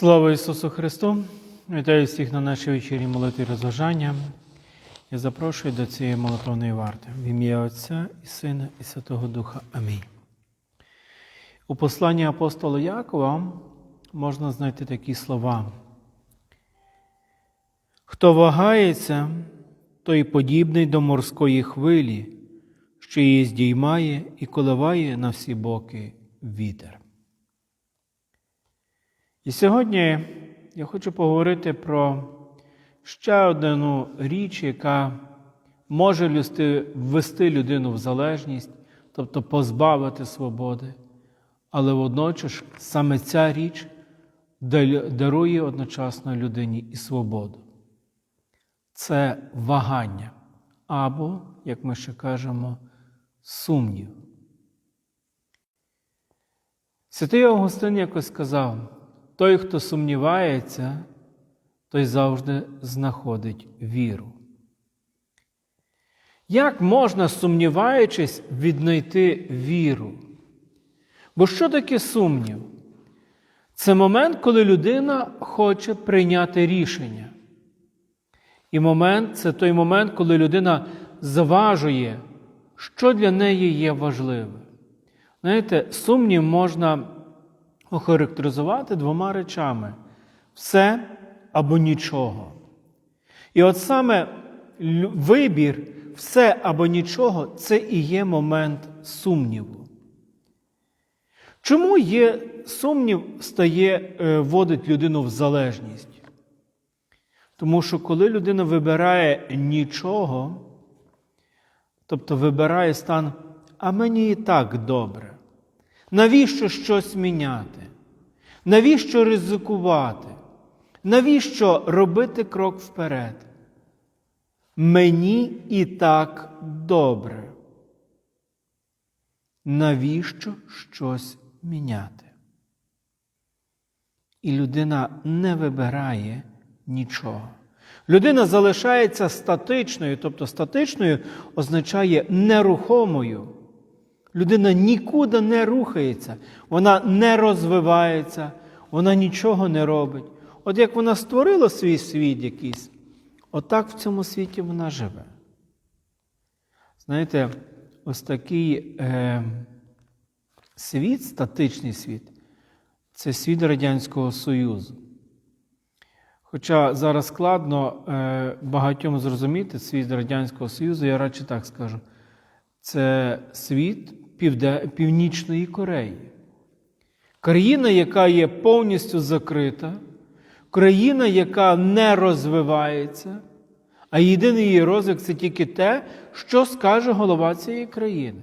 Слава Ісусу Христу! Вітаю всіх на нашій вечірній молитві розважання. Я запрошую до цієї молитовної варти в ім'я Отця і Сина і Святого Духа. Амінь. У посланні апостола Якова можна знайти такі слова. Хто вагається, той подібний до морської хвилі, що її здіймає і коливає на всі боки вітер. І сьогодні я хочу поговорити про ще одну річ, яка може ввести людину в залежність, тобто позбавити свободи. Але водночас саме ця річ дарує одночасно людині і свободу. Це вагання або, як ми ще кажемо, сумнів. Святий Августин якось сказав: той, хто сумнівається, той завжди знаходить віру. Як можна, сумніваючись, віднайти віру? Бо що таке сумнів? Це момент, коли людина хоче прийняти рішення. І момент це той момент, коли людина зважує, що для неї є важливе. Знаєте, сумнів можна охарактеризувати двома речами: все або нічого. І от саме вибір все або нічого це і є момент сумніву. Чому є сумнів стає, е, вводить людину в залежність? Тому що коли людина вибирає нічого, тобто вибирає стан, а мені і так добре. Навіщо щось міняти? Навіщо ризикувати? Навіщо робити крок вперед? Мені і так добре. Навіщо щось міняти? І людина не вибирає нічого. Людина залишається статичною, тобто статичною означає нерухомою. Людина нікуди не рухається, вона не розвивається, вона нічого не робить. От як вона створила свій світ якийсь, отак в цьому світі вона живе. Знаєте, ось такий е, світ, статичний світ, це світ Радянського Союзу. Хоча зараз складно е, багатьом зрозуміти світ Радянського Союзу, я радше так скажу. Це світ. Північної Кореї. Країна, яка є повністю закрита, країна, яка не розвивається, а єдиний її розвиток це тільки те, що скаже голова цієї країни.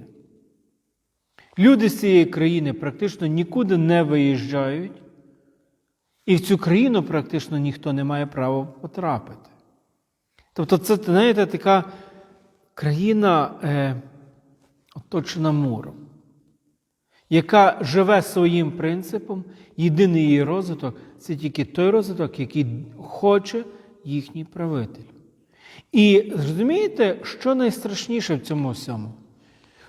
Люди з цієї країни практично нікуди не виїжджають, і в цю країну практично ніхто не має права потрапити. Тобто, це, знаєте, така країна е, оточена муром, яка живе своїм принципом, єдиний її розвиток це тільки той розвиток, який хоче їхній правитель. І розумієте, що найстрашніше в цьому всьому?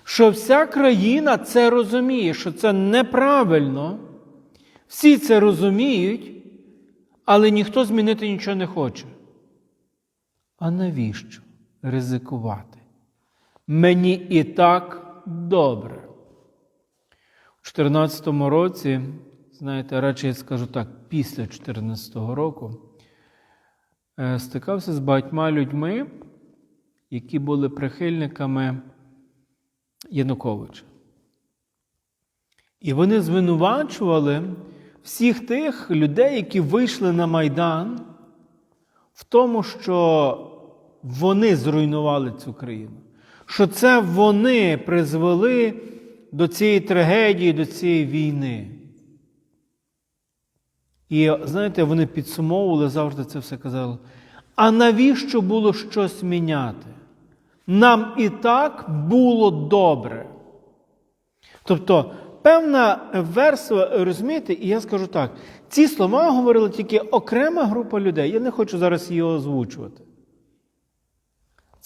Що вся країна це розуміє, що це неправильно, всі це розуміють, але ніхто змінити нічого не хоче. А навіщо ризикувати? Мені і так добре. У 2014 році, знаєте, радше я скажу так, після 2014 року, е, стикався з багатьма людьми, які були прихильниками Януковича. І вони звинувачували всіх тих людей, які вийшли на Майдан, в тому, що вони зруйнували цю країну, що це вони призвели до цієї трагедії, до цієї війни. І знаєте, вони підсумовували завжди це все казали. А навіщо було щось міняти? Нам і так було добре. Тобто, певна версія, розумієте, і я скажу так: ці слова говорила тільки окрема група людей. Я не хочу зараз її озвучувати.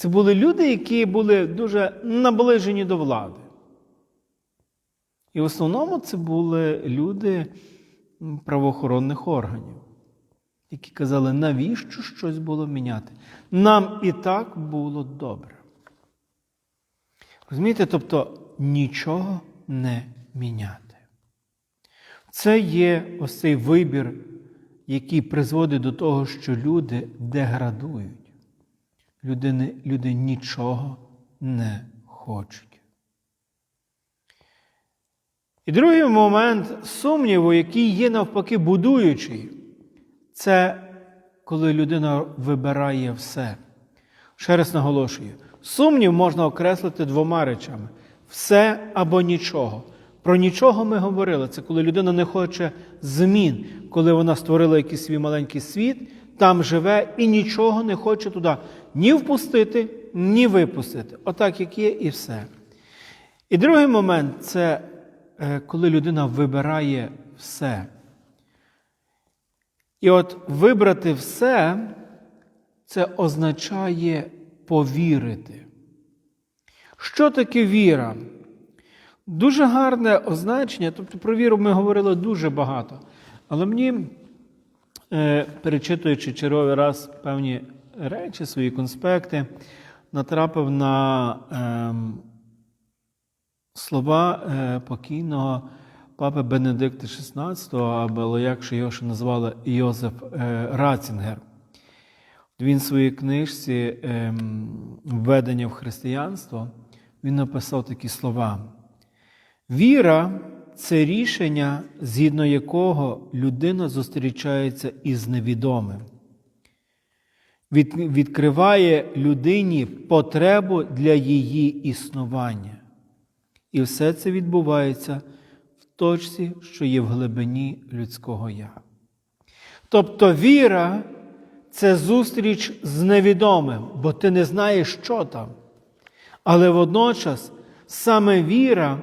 Це були люди, які були дуже наближені до влади. І в основному це були люди, правоохоронних органів, які казали, навіщо щось було міняти? Нам і так було добре. Розумієте, тобто нічого не міняти. Це є ось цей вибір, який призводить до того, що люди деградують. Люди, не, люди нічого не хочуть. І другий момент сумніву, який є навпаки будуючий, це коли людина вибирає все. Ще раз наголошую: сумнів можна окреслити двома речами: все або нічого. Про нічого ми говорили. Це коли людина не хоче змін, коли вона створила якийсь свій маленький світ, там живе і нічого не хоче туди ні впустити, ні випустити. Отак, як є, і все. І другий момент це е, коли людина вибирає все. І от вибрати все, це означає повірити. Що таке віра? Дуже гарне означення, тобто про віру ми говорили дуже багато. Але мені, е, перечитуючи черговий раз певні речі, свої конспекти, натрапив на е, слова е, покійного папи Бенедикта XVI, або як ще його ще назвали Йозеф е, Рацінгер. Він в своїй книжці е, Введення в християнство він написав такі слова. Віра це рішення, згідно якого людина зустрічається із невідомим, Від, відкриває людині потребу для її існування. І все це відбувається в точці, що є в глибині людського я. Тобто віра це зустріч з невідомим, бо ти не знаєш, що там. Але водночас саме віра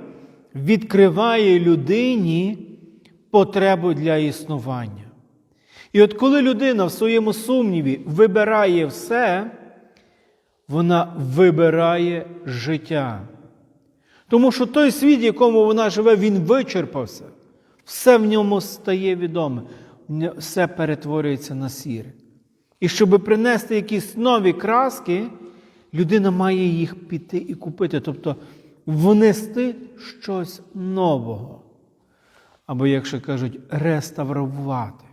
відкриває людині потребу для існування. І от коли людина в своєму сумніві вибирає все, вона вибирає життя. Тому що той світ, в якому вона живе, він вичерпався. Все в ньому стає відоме, все перетворюється на сіре. І щоб принести якісь нові краски, людина має їх піти і купити, тобто внести щось нового. Або, якщо кажуть, реставрувати.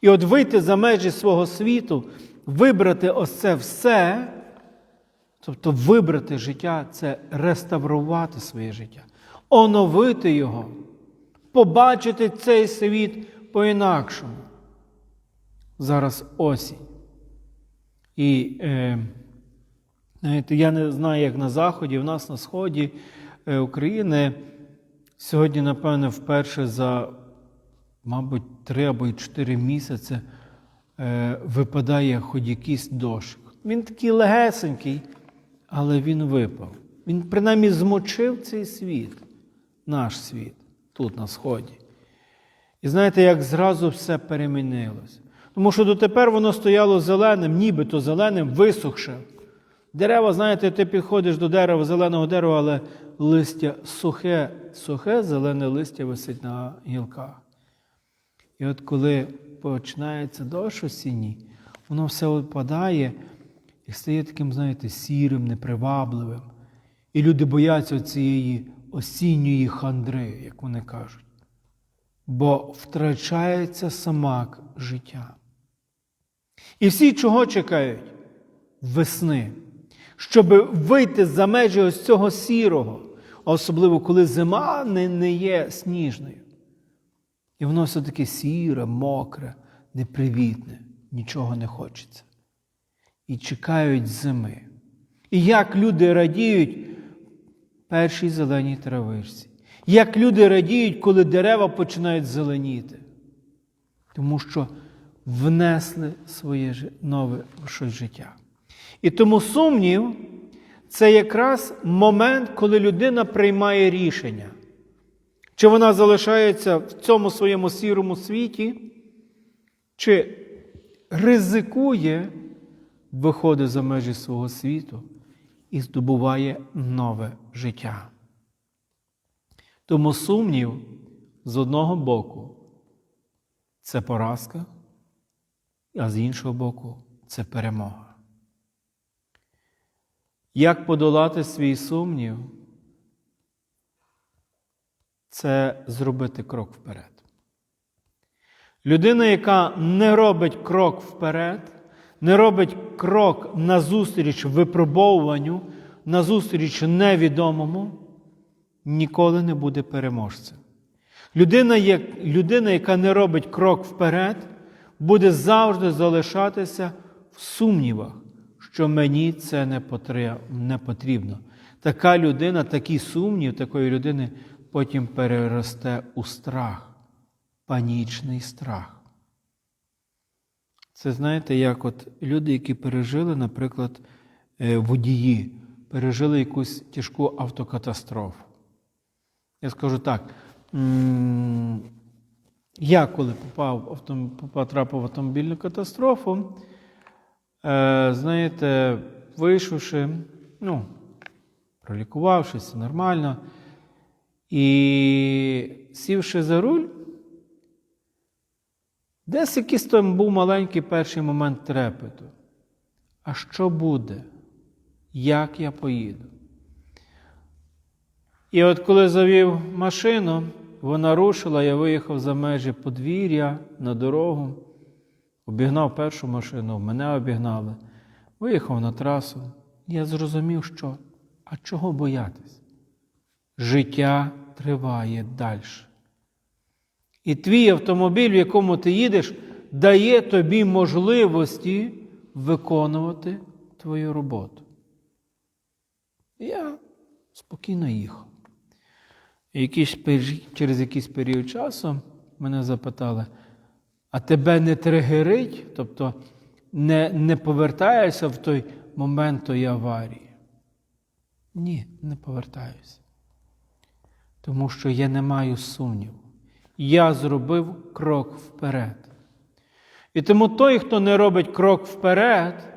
І от вийти за межі свого світу, вибрати ось це все, тобто вибрати життя це реставрувати своє життя, оновити його, побачити цей світ по-інакшому. Зараз осінь. І е, знаєте, я не знаю, як на Заході, в нас на Сході е, України сьогодні, напевне, вперше за, мабуть, три або чотири місяці е, випадає хоч якийсь дощ. Він такий легесенький, але він випав. Він принаймні змочив цей світ, наш світ, тут на Сході. І знаєте, як зразу все перемінилося. Тому що дотепер воно стояло зеленим, нібито зеленим, висохше. Дерева, знаєте, ти підходиш до дерева, зеленого дерева, але листя сухе, сухе, зелене листя висить на гілках. І от коли починається дощ осінній, воно все опадає і стає таким, знаєте, сірим, непривабливим. І люди бояться цієї осінньої хандри, як вони кажуть. Бо втрачається самак життя. І всі чого чекають? Весни, щоб вийти за межі ось цього сірого, особливо коли зима не, не є сніжною. І воно все таке сіре, мокре, непривітне, нічого не хочеться. І чекають зими. І як люди радіють першій зеленій травичці. Як люди радіють, коли дерева починають зеленіти. Тому що внесли своє нове щось життя. І тому сумнів це якраз момент, коли людина приймає рішення. Чи вона залишається в цьому своєму сірому світі, чи ризикує, виходить за межі свого світу і здобуває нове життя. Тому сумнів з одного боку це поразка, а з іншого боку, це перемога. Як подолати свій сумнів? Це зробити крок вперед. Людина, яка не робить крок вперед, не робить крок назустріч випробовуванню, назустріч невідомому, ніколи не буде переможцем. Людина, як, людина, яка не робить крок вперед, буде завжди залишатися в сумнівах, що мені це не потрібно. Така людина, такий сумнів такої людини потім переросте у страх, панічний страх. Це знаєте, як от люди, які пережили, наприклад, е, водії, пережили якусь тяжку автокатастрофу. Я скажу так. Я, коли попав, потрапив в автомобільну катастрофу, е, знаєте, вийшовши, ну, пролікувавшись, нормально, і сівши за руль, десь якийсь там був маленький перший момент трепету. А що буде? Як я поїду? І от коли завів машину, вона рушила, я виїхав за межі подвір'я на дорогу, обігнав першу машину, мене обігнали, виїхав на трасу. Я зрозумів, що а чого боятись? Життя триває далі. І твій автомобіль, в якому ти їдеш, дає тобі можливості виконувати твою роботу. Я спокійно їхав. Якийсь, через якийсь період часу мене запитали, а тебе не тригерить, тобто не, не повертаєшся в той момент тої аварії? Ні, не повертаюся. Тому що я не маю сумніву. Я зробив крок вперед. І тому той, хто не робить крок вперед,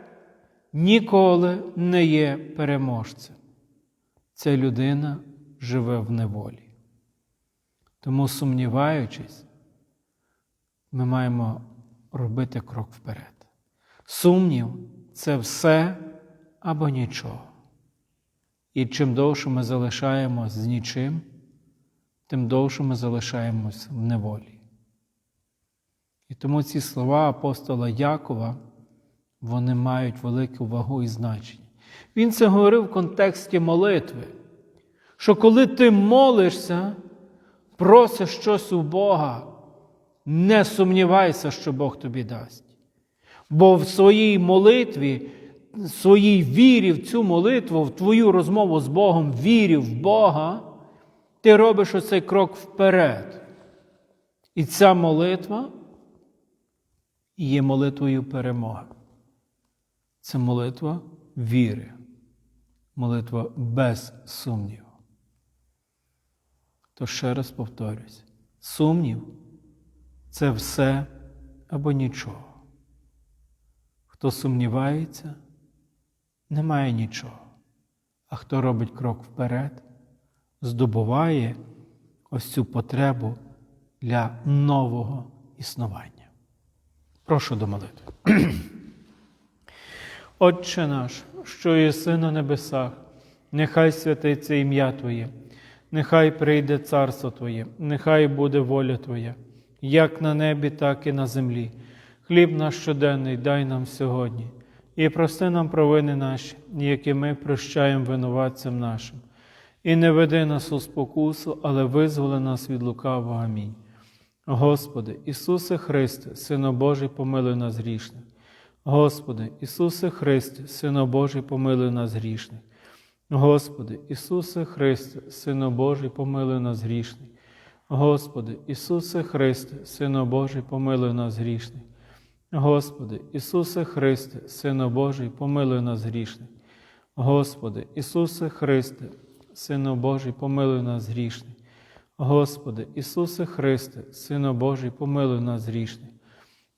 ніколи не є переможцем. Ця людина живе в неволі. Тому, сумніваючись, ми маємо робити крок вперед. Сумнів це все або нічого. І чим довше ми залишаємось з нічим, тим довше ми залишаємось в неволі. І тому ці слова апостола Якова, вони мають велику вагу і значення. Він це говорив в контексті молитви, що коли ти молишся, просиш щось у Бога, не сумнівайся, що Бог тобі дасть. Бо в своїй молитві, в своїй вірі в цю молитву, в твою розмову з Богом, вірі в Бога, ти робиш оцей крок вперед. І ця молитва є молитвою перемоги. Це молитва віри, молитва без сумніву. То ще раз повторюсь: сумнів це все або нічого. Хто сумнівається, не має нічого. А хто робить крок вперед, здобуває ось цю потребу для нового існування. Прошу до молитви. Отче наш, що єси на небесах, нехай святиться ім'я Твоє, нехай прийде царство Твоє, нехай буде воля Твоя, як на небі, так і на землі. Хліб наш щоденний дай нам сьогодні, і прости нам провини наші, які ми прощаємо винуватцям нашим. І не веди нас у спокусу, але визволи нас від лукавого. Амінь. Господи, Ісусе Христе, Сино Божий, помилуй нас грішних. Господи, Ісусе Христе, Сино Божий, помилуй нас грішних. Господи, Ісусе Христе, Сино Божий, помилуй нас грішних. Господи, Ісусе Христе, Сино Божий, помилуй нас грішних. Господи, Ісусе Христе, Сино Божий, помилуй нас грішних. Господи, Ісусе Христе, Сино Божий, помилуй нас грішних. Господи, Ісусе Христе, Сино Божий, помилуй нас грішних.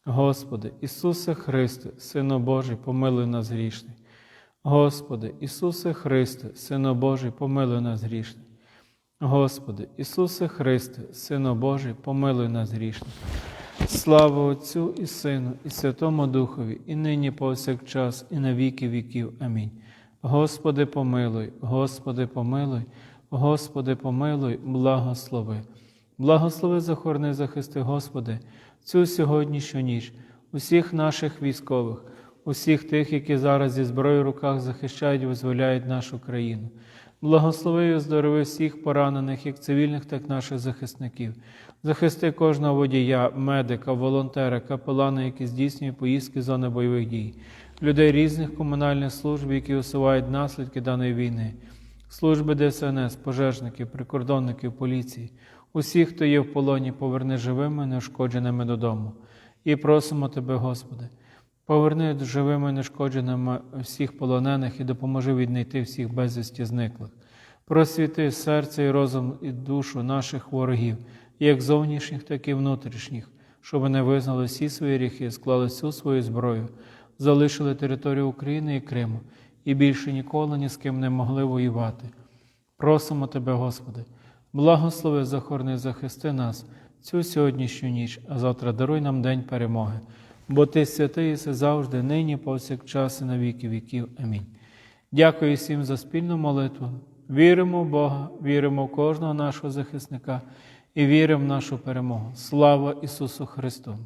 Господи, Ісусе Христе, Сино Божий, помилуй нас грішних. Господи, Ісусе Христе, Сино Божий, помилуй нас грішних. Господи, Ісусе Христе, Сино Божий, помилуй нас грішних. Слава Отцю і Сину, і Святому Духові, і нині повсякчас, і на віки віків. Амінь. Господи, помилуй, Господи, помилуй, Господи, помилуй, благослови. Благослови, захорони, захисти, Господи, цю сьогоднішню ніч, усіх наших військових, усіх тих, які зараз зі зброєю в руках захищають визволяють нашу країну. Благослови і оздорови всіх поранених, як цивільних, так і наших захисників. Захисти кожного водія, медика, волонтера, капелана, які здійснюють поїздки зони бойових дій, людей різних комунальних служб, які усувають наслідки даної війни, служби ДСНС, пожежників, прикордонників, поліції, усіх, хто є в полоні, поверни живими, неушкодженими додому. І просимо Тебе, Господи, Поверни живими нешкодженими всіх полонених і допоможи віднайти всіх безвісті зниклих. Просвіти серце і розум і душу наших ворогів, як зовнішніх, так і внутрішніх, щоб вони визнали всі свої гріхи, склали всю свою зброю, залишили територію України і Криму і більше ніколи ні з ким не могли воювати. Просимо Тебе, Господи, благослови, захорони, захисти нас цю сьогоднішню ніч, а завтра даруй нам день перемоги. Бо Ти святий єси завжди, нині, повсякчас і на віки віків. Амінь. Дякую всім за спільну молитву. Віримо в Бога, віримо в кожного нашого захисника і віримо в нашу перемогу. Слава Ісусу Христу!